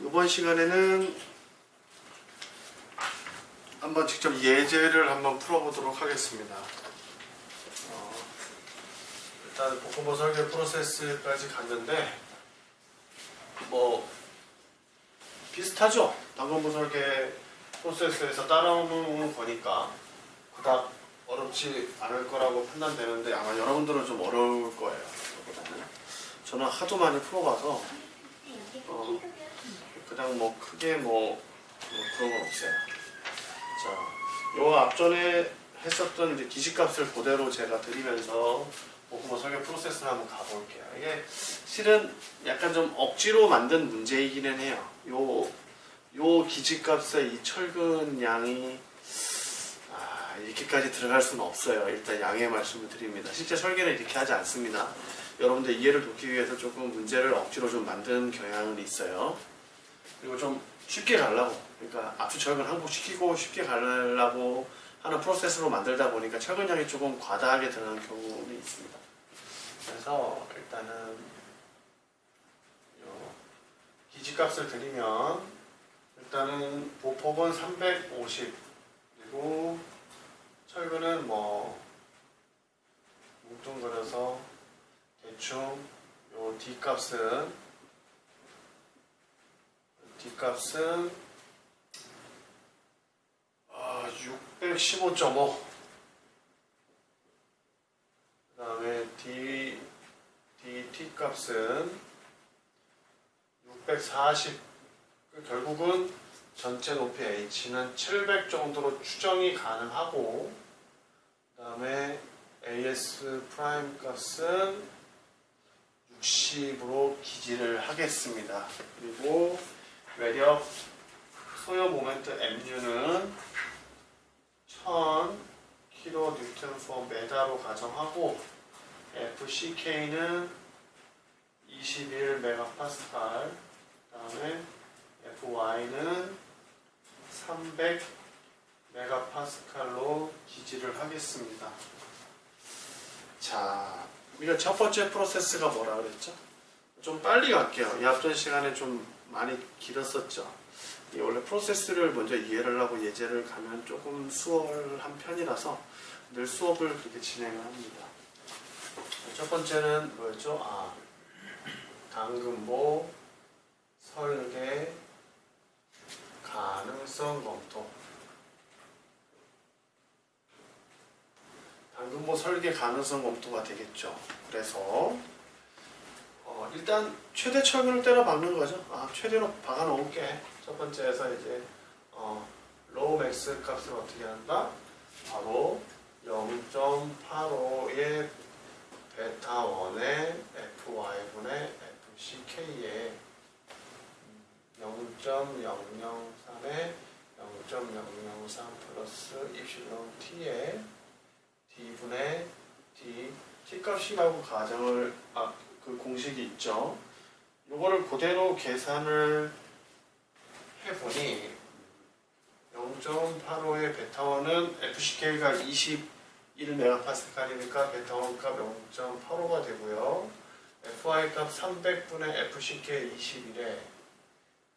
이번 시간에는 한번 직접 예제를 한번 풀어보도록 하겠습니다. 어, 일단 볶음밥 설계 프로세스까지 갔는데 뭐 비슷하죠? 당근보 설계 프로세스에서 따라오는 거니까 그닥 어렵지 않을 거라고 판단되는데 아마 여러분들은 좀 어려울 거예요. 저는 하도 많이 풀어봐서 어, 그냥 뭐 크게 뭐, 뭐 그런 건 없어요. 자, 요 앞전에 했었던 이제 기시값을 그대로 제가 드리면서 볶음밥 설계 프로세스를 한번 가볼게요. 이게 실은 약간 좀 억지로 만든 문제이기는 해요. 요, 요 기지값의 이 철근 양이 아, 이렇게까지 들어갈 수는 없어요. 일단 양해 말씀을 드립니다. 실제 설계는 이렇게 하지 않습니다. 여러분들 이해를 돕기 위해서 조금 문제를 억지로 좀 만든 경향은 있어요. 그리고 좀 쉽게 가려고, 그러니까 압수 철근 항복시키고 쉽게 가려고 하는 프로세스로 만들다 보니까 철근량이 조금 과다하게 들어가는 경우는 있습니다. 그래서 일단은 요 기지값을 드리면 일단은 보폭은 350 그리고 철근은 뭐 뭉뚱그려서 대충 요 D값은 D값은 아, 615.5 그 다음에 D DT 값은 640 결국은 전체 높이 H는 700 정도로 추정이 가능하고 그 다음에 AS 프라임 값은 60으로 기지를 하겠습니다. 그리고 외력 소요 모멘트 MU는 1000 킬로 뉴턴 퍼 메다로 가정하고 FCK는 21 메가파스칼 그다음에 FY는 300 메가파스칼로 기지를 하겠습니다. 자, 우리가 첫 번째 프로세스가 뭐라 그랬죠? 좀 빨리 갈게요. 이 앞전 시간에 좀 많이 길었었죠. 이 원래 프로세스를 먼저 이해를 하고 예제를 가면 조금 수월한 편이라서 늘 수업을 그렇게 진행을 합니다. 첫 번째는 뭐였죠? 아, 당근보 설계 가능성 검토. 당근보 설계 가능성 검토가 되겠죠. 그래서 어, 일단 최대 철근을 때려 박는 거죠. 아, 최대로 박아 놓을게. 첫 번째에서 이제 어, 로우 맥스 값을 어떻게 한다? 바로 0.85의 베타 1의 FY분의 FCK의 0.003의 0.003 플러스 입실론 T의 D분의 D T값이 나오고 가정을 아, 그 공식이 있죠. 요거를 그대로 계산을 해보니 0.85의 베타원은 FCK가 21메가파스칼이니까 베타원 값 0.85가 되고요. FY 값 300분의 FCK 21에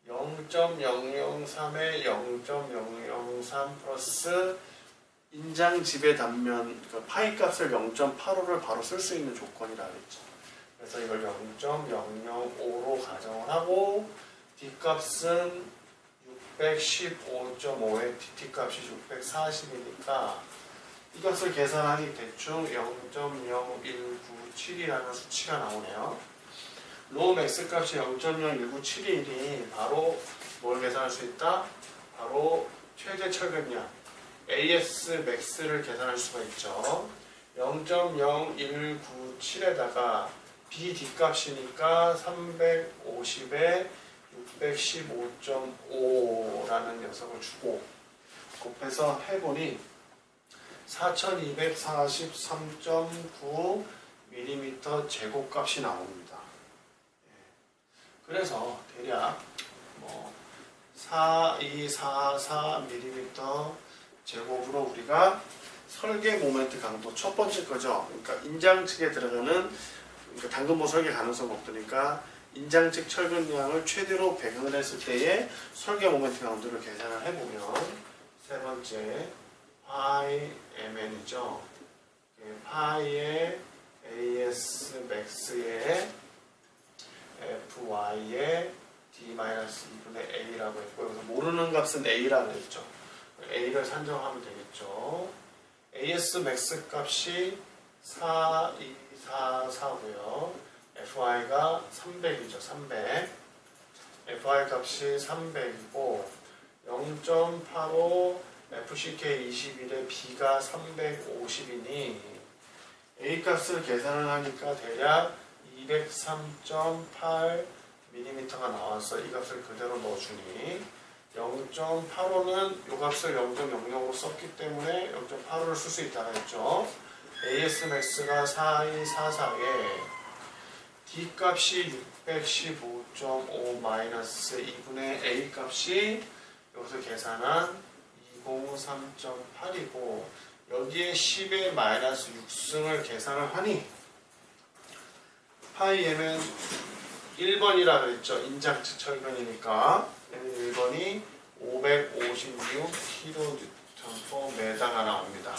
0.003에 0.003 플러스 인장 지배 단면 그 파이 값을 0.85를 바로 쓸 수 있는 조건이라 그랬죠. 그래서 이걸 0.005로 가정을 하고 D 값은 615.5의 DT 값이 640이니까 이것을 계산하니 대충 0.0197이라는 수치가 나오네요. 로우 맥스 값이 0.0197이니 바로 뭘 계산할 수 있다? 바로 최대 철근량 AS 맥스를 계산할 수가 있죠. 0.0197에다가 BD 값이니까 350에 615.5라는 녀석을 주고 곱해서 해보니 4243.9 mm 제곱값이 나옵니다. 예. 그래서 대략 뭐 4244 mm 제곱으로 우리가 설계 모멘트 강도 첫 번째 거죠. 그러니까 인장 측에 들어가는 그러니까 당근보 설계 가능성 없으니까 인장측 철근량을 최대로 배근을 했을 때의 설계 모멘트 강도를 계산을 해보면 세 번째 파이 mn이죠. 예, 파이의 as max의 fy의 d-2분의 a라고 했고 여기서 모르는 값은 a라고 했죠. a를 산정하면 되겠죠. as max 값이 4, 2, 4, 4고요. fy가 300이죠. 300. fy 값이 300이고 0.85 fck 21에 b가 350이니 a 값을 계산을 하니까 대략 203.8 mm가 나와서 이 값을 그대로 넣어주니 0.85는 이 값을 0.00으로 썼기 때문에 0.85를 쓸 수 있다고 했죠. AS max가 4244에 D 값이 615.5 마이너스 2분의 A 값이 여기서 계산한 203.8이고 여기에 10의 마이너스 6승을 계산을 하니 파이 m은 1번이라 그랬죠. 인장측 철근이니까 1번이 556kNm/m가 나옵니다.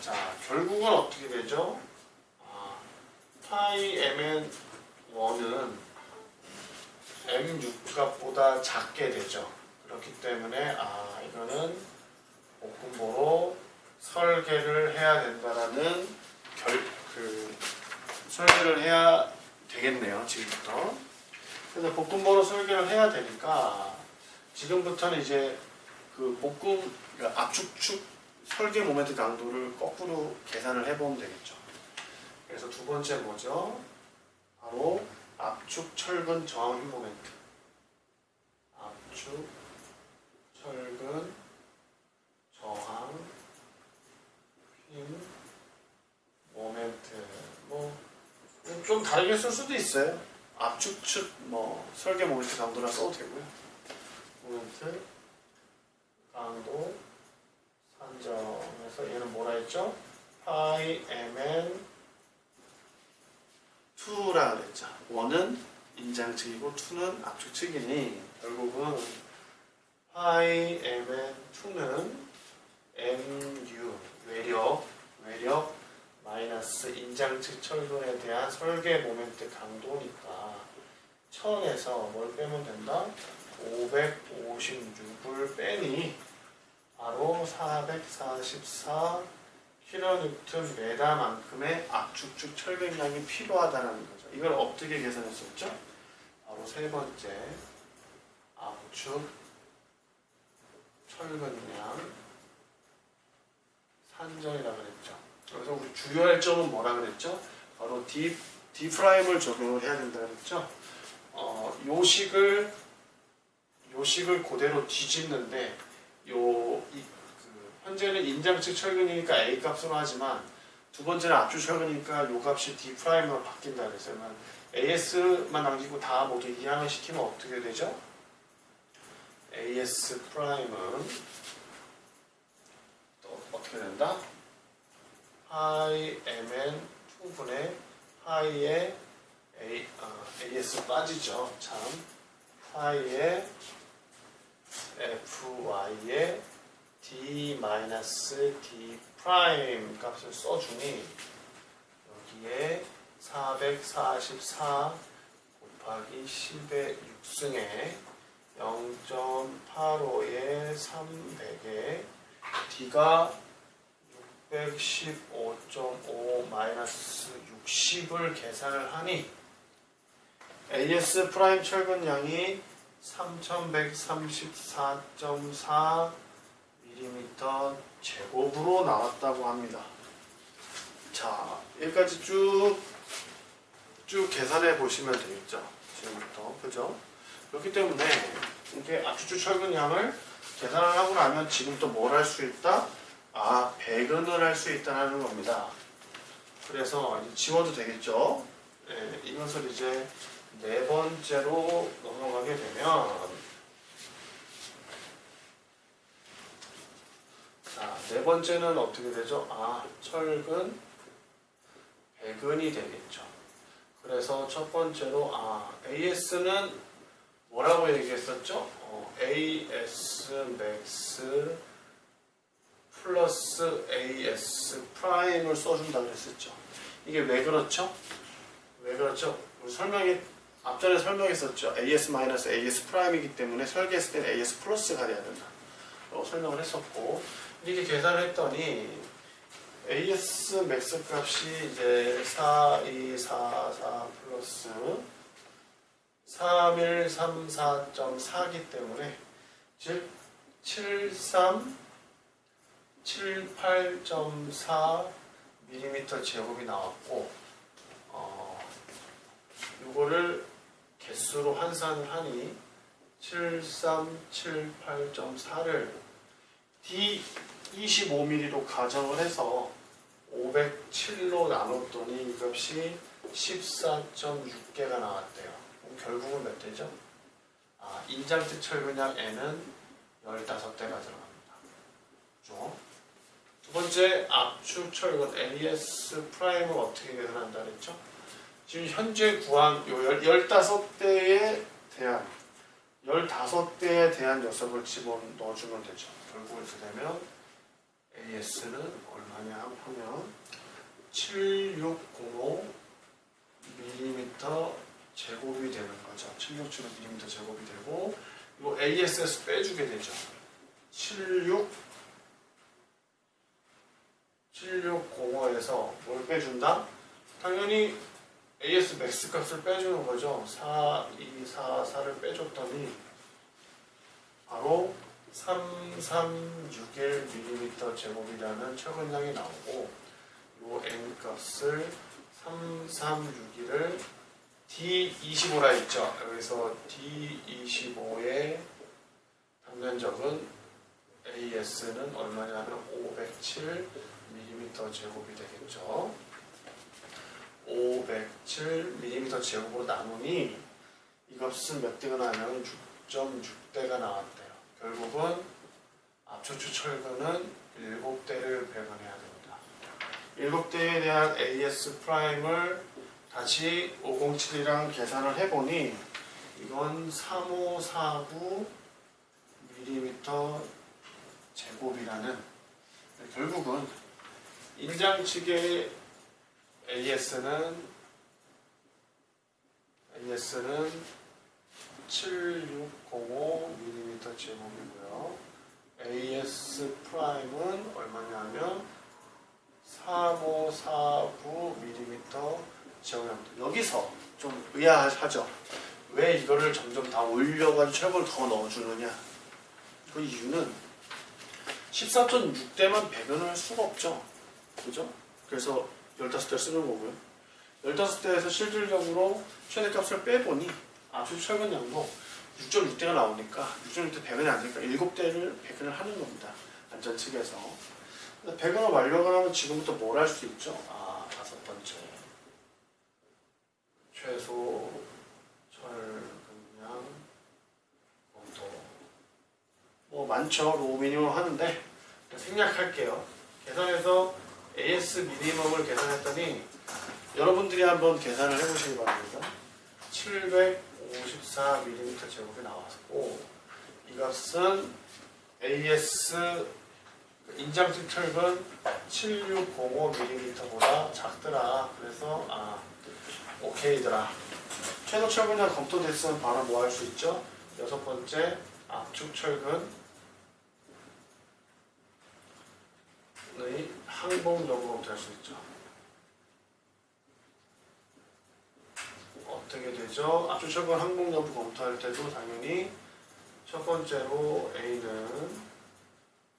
자, 결국은 어떻게 되죠? 아, 파이 mn 1은 m6 값 보다 작게 되죠. 그렇기 때문에 아, 이거는 볶음보로 설계를 해야 된다라는 결, 그, 설계를 해야 되겠네요, 지금부터. 그래서 볶음보로 설계를 해야 되니까 지금부터는 이제 그 볶음 그러니까 압축축 설계 모멘트 강도를 거꾸로 계산을 해보면 되겠죠. 그래서 두 번째 뭐죠? 바로 압축 철근 저항 힘 모멘트. 압축 철근 저항 힘 모멘트 뭐좀 다르게 쓸 수도 있어요. 압축축 뭐 설계 모멘트 강도나 써도 되고요. 모멘트 강도 산정해서 얘는 뭐라 했죠? 파이 mn 2라 그랬죠. 1은 인장측이고 2는 압축측이니 결국은 mn 2는 mu 외력 외력 마이너스 인장측 철근에 대한 설계 모멘트 강도니까 1000에서 뭘 빼면 된다? 556을 빼니 바로 444 킬로뉴턴 메다만큼의 압축축 철근량이 필요하다는 거죠. 이걸 어떻게 계산했었죠? 바로 세 번째 압축 철근량 산정이라고 그랬죠. 그래서 우리 주요 할 점은 뭐라 그랬죠? 바로 D, D 프라임을 적용을 해야 된다 그랬죠? 어, 요식을 요식을 그대로 뒤집는데 요 이, 그, 현재는 인장측 철근이니까 A 값으로 하지만 두 번째는 압축 철근이니까 요 값이 D 프라임으로 바뀐다 그랬어요. 그러면 AS만 남기고 다 모두 이항을 시키면 어떻게 되죠? AS 프라임은 또 어떻게 된다? 파이 mn 2분의 파이의 A, 어, AS 빠지죠. 참. 파이의 fy의 d 마이너스 d 프라임 값을 써주니 여기에 444 곱하기 10의 6승에 0.85의 300에 d가 615.5 마이너스 60을 계산을 하니 AS 프라임 철근량이 3134.4 mm 제곱으로 나왔다고 합니다. 자, 여기까지 쭉, 쭉 계산해 보시면 되겠죠. 지금부터. 그죠? 그렇기 때문에 이렇게 압축축 철근량을 계산을 하고 나면 지금 또 뭘 할 수 있다? 아, 배근을 할 수 있다는 겁니다. 그래서 이제 지워도 되겠죠? 네, 이것을 이제 네 번째로 넘어가게 되면 자, 네 번째는 어떻게 되죠? 아, 철근, 배근이 되겠죠. 그래서 첫 번째로 아 AS는 뭐라고 얘기했었죠? 어, AS 맥스 플러스 AS 프라임을 써준다 그랬었죠. 이게 왜 그렇죠? 왜 그렇죠? 우리 설명이 앞전에 설명했었죠. AS 마이너스 AS 프라임이기 때문에 설계했을 때는 AS 플러스가 돼야 된다. 설명을 했었고 이렇게 계산을 했더니 AS 맥스 값이 이제 4, 2, 4, 4 플러스 3, 1, 3, 4.4기 때문에 즉 7, 3, 7, 8.4 mm 제곱이 나왔고 어, 이거를 개수로 환산을 하니 7, 3, 7, 8.4를 D25mm로 가정을 해서 507로 나눴더니 이 값이 14.6개가 나왔대요. 결국은 몇 대죠? 아, 인장특 철근량 N은 15대가 들어갑니다. 그죠? 두 번째 압축 철근 AS 프라임을 어떻게 계산한다 그랬죠? 지금 현재 구한 요 15대에 대한 15대에 대한 녀석을 집어 넣어주면 되죠. 결국 이렇게 되면 AS는 얼마냐 하면 7605 mm 제곱이 되는 거죠. 7675 mm 제곱이 되고 이거 AS에서 빼주게 되죠. 76 7605에서 뭘 빼준다? 당연히 AS 맥스 값을 빼주는 거죠. 4, 2, 4, 4를 빼줬더니 바로 3361mm 제곱이라는 철근량이 나오고 요 n 값을 3361을 D25라 했죠. 여기서 D25의 단면적은 AS는 얼마냐면 507mm 제곱이 되겠죠. 507mm 제곱으로 나누니 이 값은 몇 대가 나면 6.6대가 나왔대요. 결국은 압축추 철근은 7대를 배분해야 됩니다. 7대에 대한 AS 프라임을 다시 507이랑 계산을 해보니 이건 3549 mm 제곱이라는 결국은 인장 측의 AS는 AS는 7605 mm 제곱이고요. AS 프라임은 얼마냐면 3549 mm 제곱입니다. 여기서 좀 의아하죠. 왜 이거를 점점 다 올려가지고 철분을 더 넣어주느냐? 그 이유는 14.6대만 배분을 할 수가 없죠. 그죠? 그래서 15대 쓰는 거고요. 15대에서 실질적으로 최대값을 빼보니 압축 철근량도 6.6대가 나오니까 6.6대 배분이 안 되니까 7대를 배분을 하는 겁니다. 안전 측에서. 근데 배분을 완료가 하면 지금부터 뭘 할 수 있죠? 아, 다섯 번째. 최소 철근량 온도. 뭐 많죠. 로우 미니멈 하는데 생략할게요. 계산해서 AS 미니멈을 계산했더니 여러분들이 한번 계산을 해보시기 바랍니다. 754mm 제곱이 나왔고 이 값은 AS 인장식 철근 7605mm보다 작더라. 그래서 아 오케이더라. 최소 철근량 검토됐으면 바로 뭐 할 수 있죠? 여섯 번째 압축 철근 의 항봉 여부 검토할 수 있죠. 어떻게 되죠? 압축 철근 항봉 여부 검토할 때도 당연히 첫 번째로 A는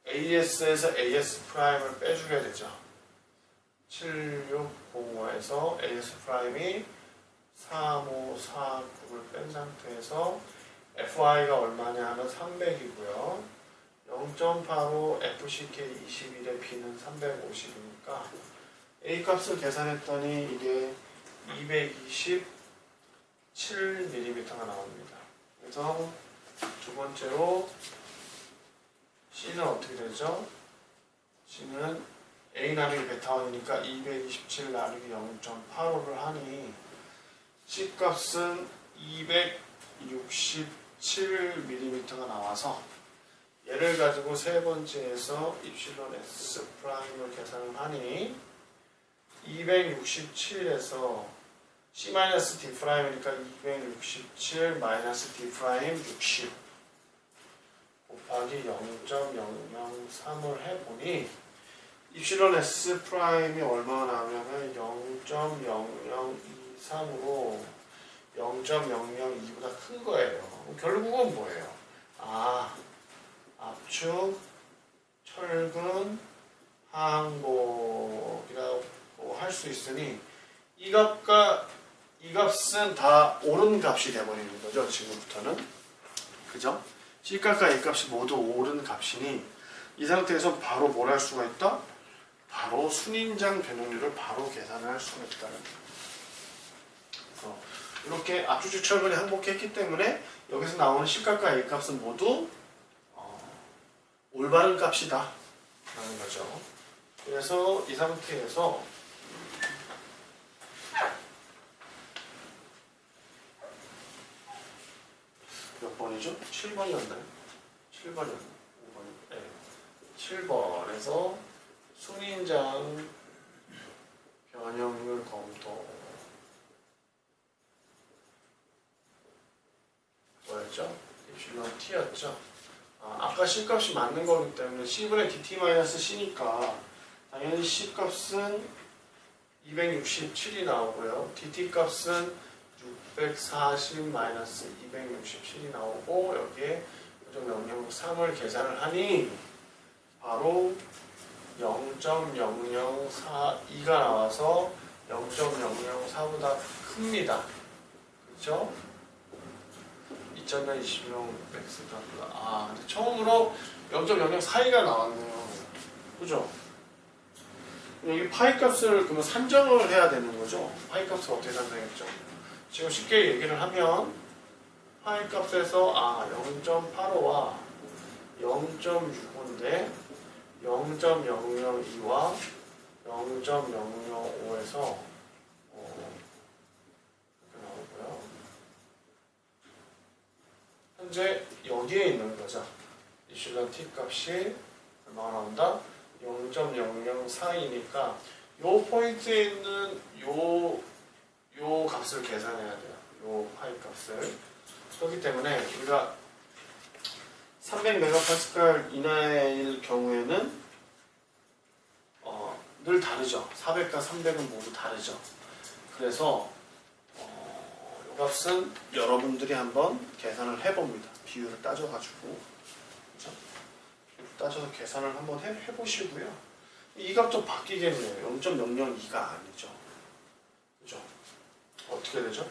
AS에서 AS 프라임을 빼주게 되죠. 7605에서 AS 프라임이 3549를 뺀 상태에서 FI가 얼마냐 하면 300이고요. 0.85 FCK 21의 B는 350이니까 A 값을 계산했더니 이게 227mm가 나옵니다. 그래서 두 번째로 C는 어떻게 되죠? C는 A 나누기 베타 원이니까 227 나누기 0.85를 하니 C 값은 267mm가 나와서 얘를 가지고 세 번째에서 입실론 S 프라임을 계산을 하니 267에서 C-D 프라임이니까 267 마이너스 D 프라임 60 곱하기 0.003을 해보니 입실론 S 프라임이 얼마나 나오냐면 0.0023으로 0.002보다 큰 거예요. 결국은 뭐예요? 아, 압축, 철근, 항복이라고 할 수 있으니 이 값과 이 값은 다 옳은 값이 돼버리는 거죠. 지금부터는. 그죠? C 값과 A 값이 모두 옳은 값이니 이 상태에서 바로 뭘 할 수가 있다? 바로 순인장 변형률을 바로 계산을 할 수가 있다는 이렇게 압축 철근이 항복했기 때문에 여기서 나오는 C 값과 A 값은 모두 어, 올바른 값이다 라는 거죠. 그래서 이 상태에서 몇 번이죠? 7번이었나요? 7번이었나요? 5번. 네. 7번에서 순인장 변형률 검토 뭐였죠? 입실론 t였죠? 아, 아까 C 값이 맞는 거기 때문에 C분의 dt-C니까 당연히 C 값은 267이 나오고요. dt 값은 640-267이 나오고 여기에 0.003을 계산을 하니 바로 0.0042가 나와서 0.004보다 큽니다. 그렇죠? 2020년 맥스가 아 근데 처음으로 0.004가 나왔네요. 그죠? 여기 파이 값을 그러면 산정을 해야 되는 거죠. 파이 값을 어떻게 산정했죠? 지금 쉽게 얘기를 하면 파이 값에서 아 0.85와 0.65인데 0.002와 0.005에서 어, 이렇게 나오고요. 현재 여기에 있는 거죠. 이슐런 t 값이 얼마가 나온다? 0.0042니까 요 포인트에 있는 요, 요 값을 계산해야 돼요. 요 파이 값을. 그렇기 때문에 우리가 300메가파스칼 이하일 경우에는 어, 늘 다르죠. 400과 300은 모두 다르죠. 그래서 값은 여러분들이 한번 계산을 해봅니다. 비율을 따져가지고 그죠? 따져서 계산을 한번 해, 해보시고요. 이 값도 바뀌겠네요. 0.002가 아니죠. 그죠? 어떻게 되죠?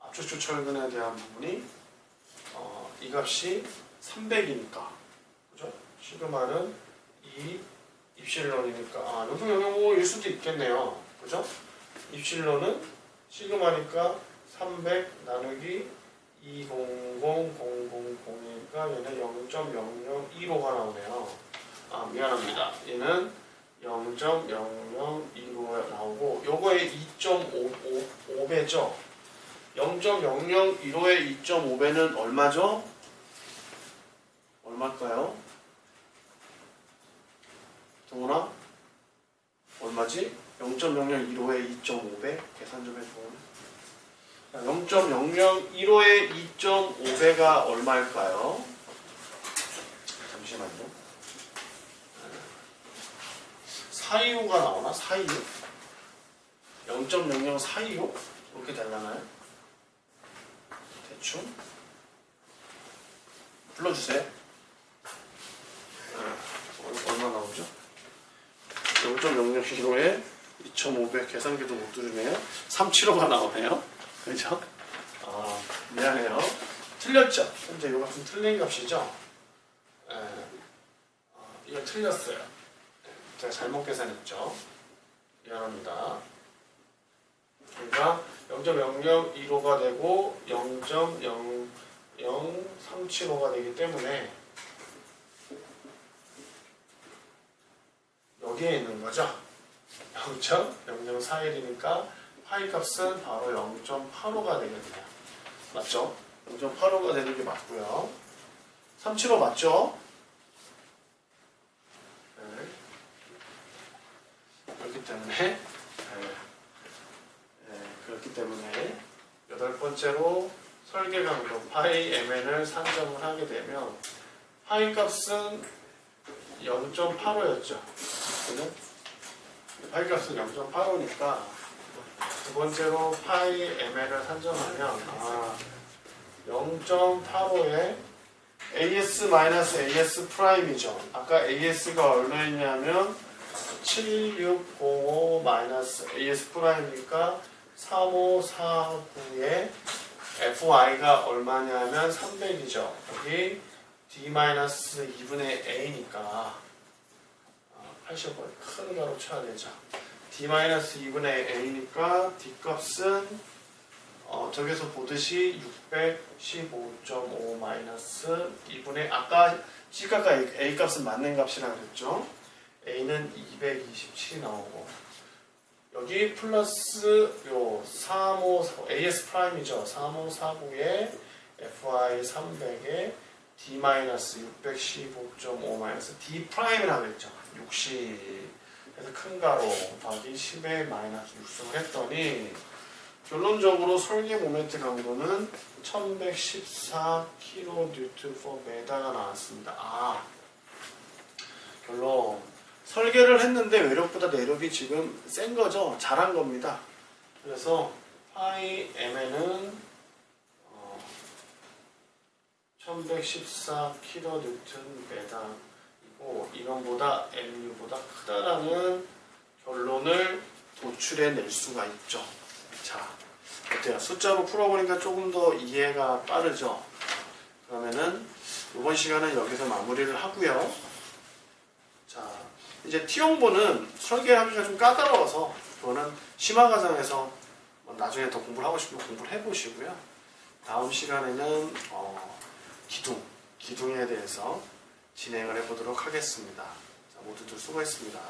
압축축 철근에 대한 부분이 어, 이 값이 300이니까 그죠? 시그마는 2 입실론이니까 아 0.005일 수도 있겠네요. 그죠? 입실론은 시그마니까 300 나누기 2000001이니까 얘는 0.002로가 나오네요. 아 미안합니다. 얘는 0.002로 나오고 요거의 2.5배죠. 0.001호의 2.5배는 얼마죠? 얼마일까요? 동훈아? 얼마지? 0.001호의 2.5배? 계산 좀 해줘. 0.001호의 2.5배가 얼마일까요? 잠시만요. 425가 나오나? 425? 0.00 425? 그렇게 되려나요? 대충? 불러주세요. 어, 얼마 나오죠? 0.00kg에 2,500 계산기도 못 누르네요. 375가 나오네요. 그죠? 아, 미안해요. 틀렸죠? 현재 이거 같은 틀린 값이죠? 예. 어, 이거 틀렸어요. 예, 제가 잘못 계산했죠? 미안합니다. 그러니까 0.001호가 되고 0.00375가 되기 때문에 여기에 있는 거죠. 0.0041이니까 파이 값은 바로 0.85가 되겠네요. 맞죠? 0.85가 되는 게 맞고요. 375 맞죠? 네. 그렇기 때문에 네. 네, 그렇기 때문에 여덟 번째로 설계 강도 파이 mn을 산정을 하게 되면 파이 값은 0.85였죠. 그죠? 파이 값은 0.85니까 두 번째로 파이 mn을 산정하면 아, 0.85에 as-as 프라임이죠. 아까 as가 얼마였냐면 7605 as 프라임이니까 3549에 fy가 얼마냐면 300이죠. 여기 d-2분의 a니까 80번 큰 가로 쳐야 되죠. D-2분의 a니까 d 값은 어, 저기서 보듯이 615.5 마이너스 2분의 아까 C가가 A, 값은 맞는 값이라 그랬죠. A는 227 나오고 여기 플러스 요 35, AS 프라임이죠. 3549에 FI 300에 D 마이너스 615.5 마이너스 D 프라임이라 그랬죠. 60 그래서 큰 가로 곱하기 10에 마이너스 6승을 했더니 결론적으로 설계 모멘트 강도는 1114 kN/m가 나왔습니다. 아, 결론 설계를 했는데 외력보다 내력이 지금 센 거죠. 잘한 겁니다. 그래서 파이 mn은 어, 1114 kN/m 이고 이론보다 mu보다 크다라는 결론을 도출해낼 수가 있죠. 자, 어때요? 숫자로 풀어보니까 조금 더 이해가 빠르죠? 그러면은 이번 시간은 여기서 마무리를 하고요. 자, 이제 T용보는 설계하기가 좀 까다로워서 그거는 심화 과정에서 뭐 나중에 더 공부를 하고 싶으면 공부를 해보시고요. 다음 시간에는 어, 기둥, 기둥에 대해서 진행을 해보도록 하겠습니다. 자, 모두들 수고했습니다.